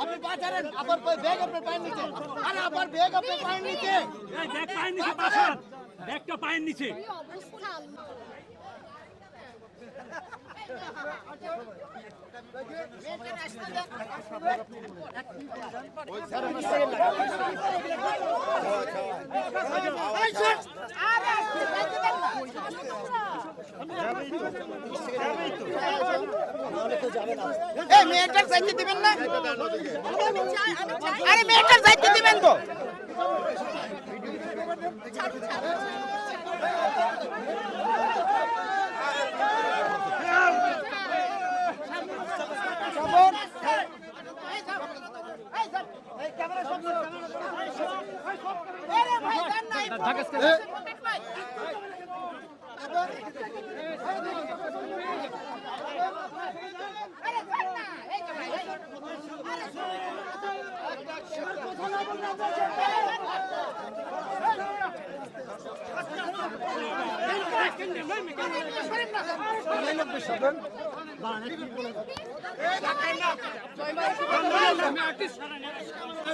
আপনি বাজারের আবার আরে ব্যাগটা পায়ের নিচে অবস্থা এই মেয়েটার যাইতে দিবেন না আরে মেয়েটার যাইতে দিবেন তো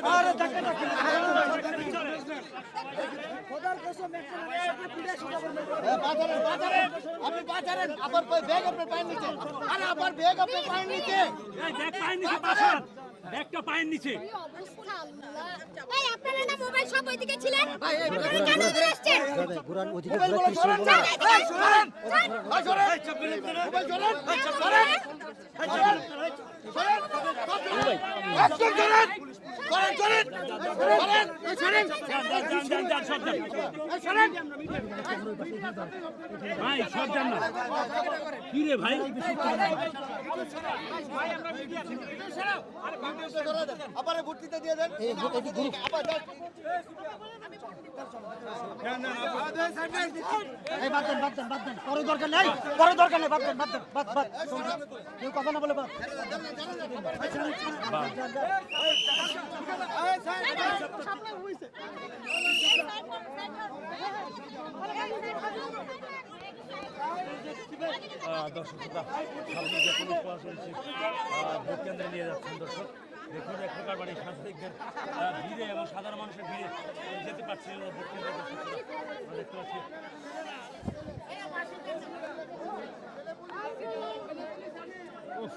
Aare dakka dakka. Kodar kosa mekana. বাজারের আবার ব্যাগ আপনার পায়ের নিচে আরে আবার ব্যাগ আপনার পায়ের নিচে এই ব্যাগ পায়ের নিচে বাসান ব্যাগটা পায়ের নিচে এই আপনারা না মোবাইল সব ওইদিকে ছিলেন আপনারা কেন ধরে আসছেন মোবাইলগুলো সরান না এই সরান এই সরান মোবাইল সরান সরান সরান সরান ভাই সব যান না। কি রে ভাই? আবার ভর্তিতে দিয়ে দেন আবার দেন। এই, বাদ দেন বাদ দেন বাদ দেন। পরে দরকার নেই, পরে দরকার বাদ দেন বাদ দেন, বাদ বাদ। কেউ কথা না বলে বাদ। যে কেন্দ্রে নিয়ে দর্শক দেখুন এক প্রকার বাড়ি সাংবাদিকদের ভিড়ে এবং সাধারণ মানুষের ভিড়ে যেতে পারছে না ভোট কেন্দ্রে দর্শক শ্রোতা। আমরা দেখতে পাচ্ছি উফ।